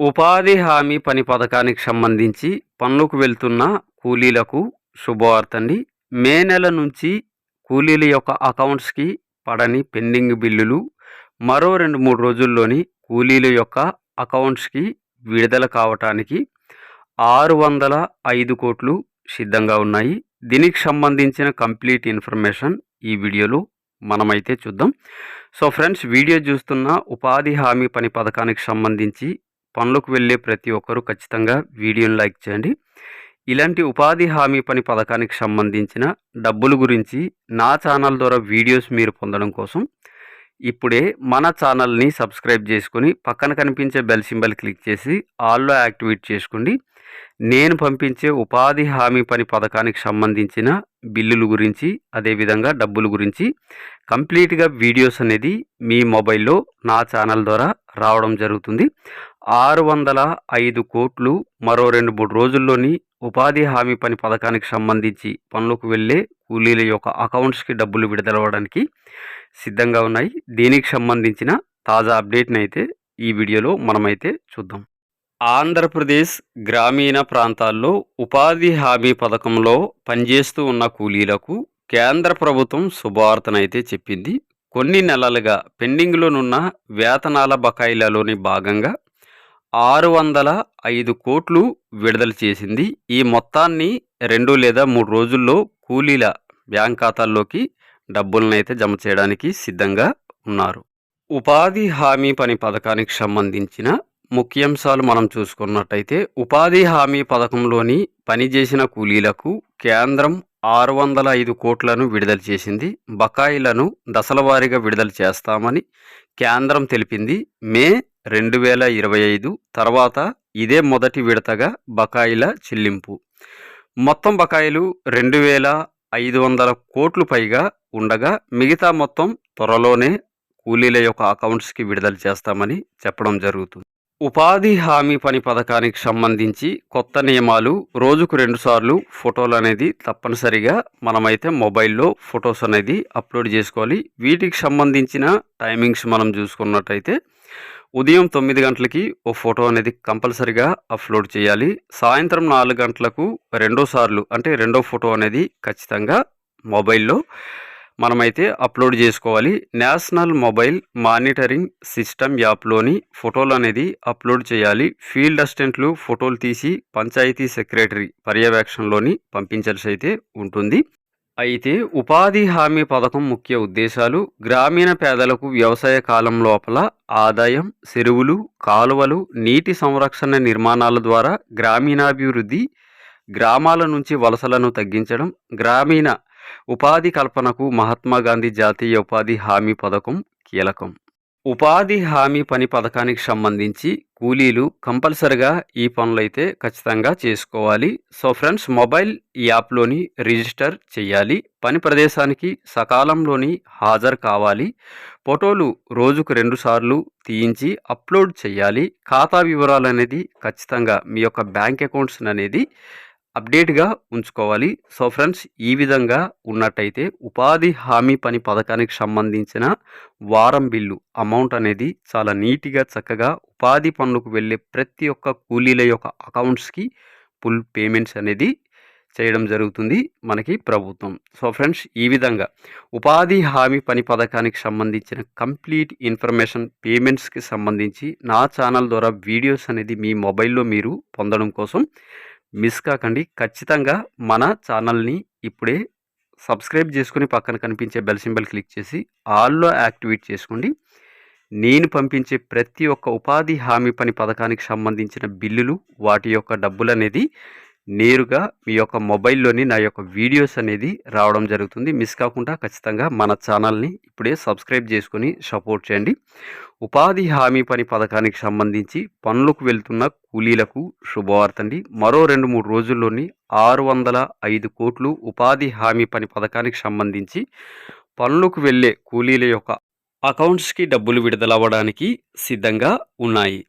ఉపాధి హామీ పని పథకానికి సంబంధించి పనులకు వెళ్తున్న కూలీలకు శుభవార్తండి. మే నెల నుంచి కూలీల యొక్క అకౌంట్స్కి పడని పెండింగ్ బిల్లులు మరో రెండు మూడు రోజుల్లోని కూలీల యొక్క అకౌంట్స్కి విడుదల కావటానికి ఆరు వందల ఐదు కోట్లు సిద్ధంగా ఉన్నాయి. దీనికి సంబంధించిన కంప్లీట్ ఇన్ఫర్మేషన్ ఈ వీడియోలో మనమైతే చూద్దాం. సో ఫ్రెండ్స్ వీడియో చూస్తున్న ఉపాధి హామీ పని పథకానికి సంబంధించి పనులకు వెళ్ళే ప్రతి ఒక్కరూ ఖచ్చితంగా వీడియోని లైక్ చేయండి. ఇలాంటి ఉపాధి హామీ పని పథకానికి సంబంధించిన డబ్బుల గురించి నా ఛానల్ ద్వారా వీడియోస్ మీరు పొందడం కోసం ఇప్పుడే మన ఛానల్ని సబ్స్క్రైబ్ చేసుకుని పక్కన కనిపించే బెల్ సింబల్ క్లిక్ చేసి ఆల్లో యాక్టివేట్ చేసుకోండి. నేను పంపించే ఉపాధి హామీ పని పథకానికి సంబంధించిన బిల్లుల గురించి అదేవిధంగా డబ్బుల గురించి కంప్లీట్గా వీడియోస్ అనేది మీ మొబైల్లో నా ఛానల్ ద్వారా రావడం జరుగుతుంది. ఆరు వందల ఐదు కోట్లు మరో రెండు మూడు రోజుల్లోని ఉపాధి హామీ పని పథకానికి సంబంధించి పనులకు వెళ్ళే కూలీల యొక్క అకౌంట్స్కి డబ్బులు విడుదలవ్వడానికి సిద్ధంగా ఉన్నాయి. దీనికి సంబంధించిన తాజా అప్డేట్ని అయితే ఈ వీడియోలో మనమైతే చూద్దాం. ఆంధ్రప్రదేశ్ గ్రామీణ ప్రాంతాల్లో ఉపాధి హామీ పథకంలో పనిచేస్తూ ఉన్న కూలీలకు కేంద్ర ప్రభుత్వం శుభవార్తనైతే చెప్పింది. కొన్ని నెలలుగా పెండింగ్లోనున్న వేతనాల బకాయిలలోని భాగంగా ఆరు వందల ఐదు కోట్లు విడుదల చేసింది. ఈ మొత్తాన్ని రెండు లేదా మూడు రోజుల్లో కూలీల బ్యాంక్ ఖాతాల్లోకి డబ్బులనైతే జమ చేయడానికి సిద్ధంగా ఉన్నారు. ఉపాధి హామీ పని పథకానికి సంబంధించిన ముఖ్యాంశాలు మనం చూసుకున్నట్టయితే ఉపాధి హామీ పథకంలోని పనిచేసిన కూలీలకు కేంద్రం ఆరు వందల ఐదు కోట్లను విడుదల చేసింది. బకాయిలను దశలవారీగా విడుదల చేస్తామని కేంద్రం తెలిపింది. మే రెండు వేల ఇరవై ఐదు తర్వాత ఇదే మొదటి విడతగా బకాయిల చెల్లింపు. మొత్తం బకాయిలు రెండు వేల ఐదు వందల కోట్లు పైగా ఉండగా మిగతా మొత్తం త్వరలోనే కూలీల యొక్క అకౌంట్స్కి విడుదల చేస్తామని చెప్పడం జరుగుతుంది. ఉపాధి హామీ పని పథకానికి సంబంధించి కొత్త నియమాలు రోజుకు రెండుసార్లు ఫోటోలు అనేది తప్పనిసరిగా మనమైతే మొబైల్లో ఫొటోస్ అనేది అప్లోడ్ చేసుకోవాలి. వీటికి సంబంధించిన టైమింగ్స్ మనం చూసుకున్నట్టయితే ఉదయం తొమ్మిది గంటలకి ఓ ఫోటో అనేది కంపల్సరిగా అప్లోడ్ చేయాలి. సాయంత్రం నాలుగు గంటలకు రెండో సార్లు అంటే రెండో ఫోటో అనేది ఖచ్చితంగా మొబైల్లో మనమైతే అప్లోడ్ చేసుకోవాలి. నేషనల్ మొబైల్ మానిటరింగ్ సిస్టమ్ యాప్లోని ఫోటోలు అనేది అప్లోడ్ చేయాలి. ఫీల్డ్ అసిస్టెంట్లు ఫోటోలు తీసి పంచాయతీ సెక్రటరీ పర్యవేక్షణలోని పంపించాల్సి అయితే ఉంటుంది. అయితే ఉపాధి హామీ పథకం ముఖ్య ఉద్దేశాలు గ్రామీణ పేదలకు వ్యవసాయ కాలం లోపల ఆదాయం చెరువులు కాలువలు నీటి సంరక్షణ నిర్మాణాల ద్వారా గ్రామీణాభివృద్ధి గ్రామాల నుంచి వలసలను తగ్గించడం గ్రామీణ ఉపాధి కల్పనకు మహాత్మా గాంధీ జాతీయ ఉపాధి హామీ పథకం కీలకం. ఉపాధి హామీ పని పథకానికి సంబంధించి కూలీలు కంపల్సరిగా ఈ పనులైతే ఖచ్చితంగా చేసుకోవాలి. సో ఫ్రెండ్స్ మొబైల్ యాప్లోని రిజిస్టర్ చేయాలి. పని ప్రదేశానికి సకాలంలోని హాజరు కావాలి. ఫోటోలు రోజుకు రెండుసార్లు తీయించి అప్లోడ్ చేయాలి. ఖాతా వివరాలు అనేది ఖచ్చితంగా మీ యొక్క బ్యాంక్ అకౌంట్స్ అనేది అప్డేట్గా ఉంచుకోవాలి. సో ఫ్రెండ్స్ ఈ విధంగా ఉన్నట్టయితే ఉపాధి హామీ పని పథకానికి సంబంధించిన వారం బిల్లు అమౌంట్ అనేది చాలా నీట్గా చక్కగా ఉపాధి పనులకు వెళ్ళే ప్రతి ఒక్క కూలీల యొక్క అకౌంట్స్కి ఫుల్ పేమెంట్స్ అనేది చేయడం జరుగుతుంది మనకి ప్రభుత్వం. సో ఫ్రెండ్స్ ఈ విధంగా ఉపాధి హామీ పని పథకానికి సంబంధించిన కంప్లీట్ ఇన్ఫర్మేషన్ పేమెంట్స్కి సంబంధించి నా ఛానల్ ద్వారా వీడియోస్ అనేది మీ మొబైల్లో మీరు పొందడం కోసం మిస్ కాకండి. ఖచ్చితంగా మన ఛానల్ని ఇప్పుడే సబ్స్క్రైబ్ చేసుకుని పక్కన కనిపించే బెల్ సింబల్ క్లిక్ చేసి ఆల్లో యాక్టివేట్ చేసుకోండి. నేను పంపించే ప్రతి ఒక్క ఉపాధి హామీ పని పథకానికి సంబంధించిన బిల్లులు వాటి యొక్క డబ్బులు అనేది నేరుగా మీ యొక్క మొబైల్లోని నా యొక్క వీడియోస్ అనేది రావడం జరుగుతుంది. మిస్ కాకుండా ఖచ్చితంగా మన ఛానల్ని ఇప్పుడే సబ్స్క్రైబ్ చేసుకొని సపోర్ట్ చేయండి. ఉపాధి హామీ పని పథకానికి సంబంధించి పనులకు వెళ్తున్న కూలీలకు శుభవార్తండి మరో రెండు మూడు రోజుల్లోని ఆరు వందల ఐదు కోట్లు ఉపాధి హామీ పని పథకానికి సంబంధించి పనులకు వెళ్ళే కూలీల యొక్క అకౌంట్స్కి డబ్బులు విడుదలవ్వడానికి సిద్ధంగా ఉన్నాయి.